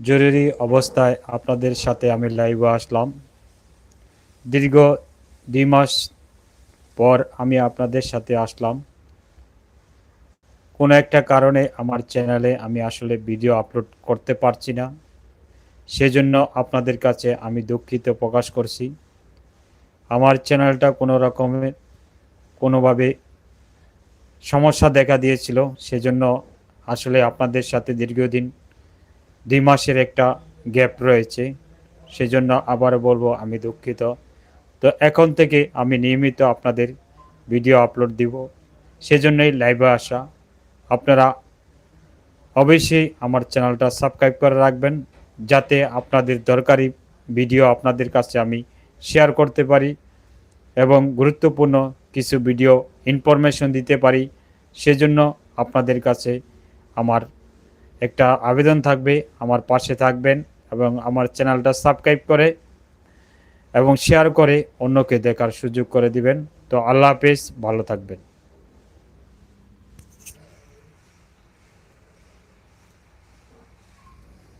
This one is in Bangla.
জরুরি অবস্থায় আপনাদের সাথে আমি লাইভে আসলাম। দীর্ঘ দুই মাস পর আমি আপনাদের সাথে আসলাম। কোনো একটা কারণে আমার চ্যানেলে আমি আসলে ভিডিও আপলোড করতে পারছি না। সেজন্য আপনাদের কাছে আমি দুঃখিত প্রকাশ করছি। আমার চ্যানেলটা কোনো রকমের কোনোভাবে সমস্যা দেখা দিয়েছিল, সেজন্য আসলে আপনাদের সাথে দীর্ঘদিন দুই মাসের একটা গ্যাপ রয়েছে। সেজন্য আবার বলব, আমি দুঃখিত। তো এখন থেকে আমি নিয়মিত আপনাদের ভিডিও আপলোড দিব। সেজন্যই লাইভে আসা। আপনারা অবশ্যই আমার চ্যানেলটা সাবস্ক্রাইব করে রাখবেন, যাতে আপনাদের দরকারি ভিডিও আপনাদের কাছে আমি শেয়ার করতে পারি এবং গুরুত্বপূর্ণ কিছু ভিডিও ইনফরমেশন দিতে পারি। সেজন্য আপনাদের কাছে আমার একটা আবেদন থাকবে, আমার পাশে থাকবেন এবং আমার চ্যানেলটা সাবস্ক্রাইব করে এবং শেয়ার করে অন্যকে দেখার সুযোগ করে দিবেন। তো আল্লাহ হাফেজ, ভালো থাকবেন।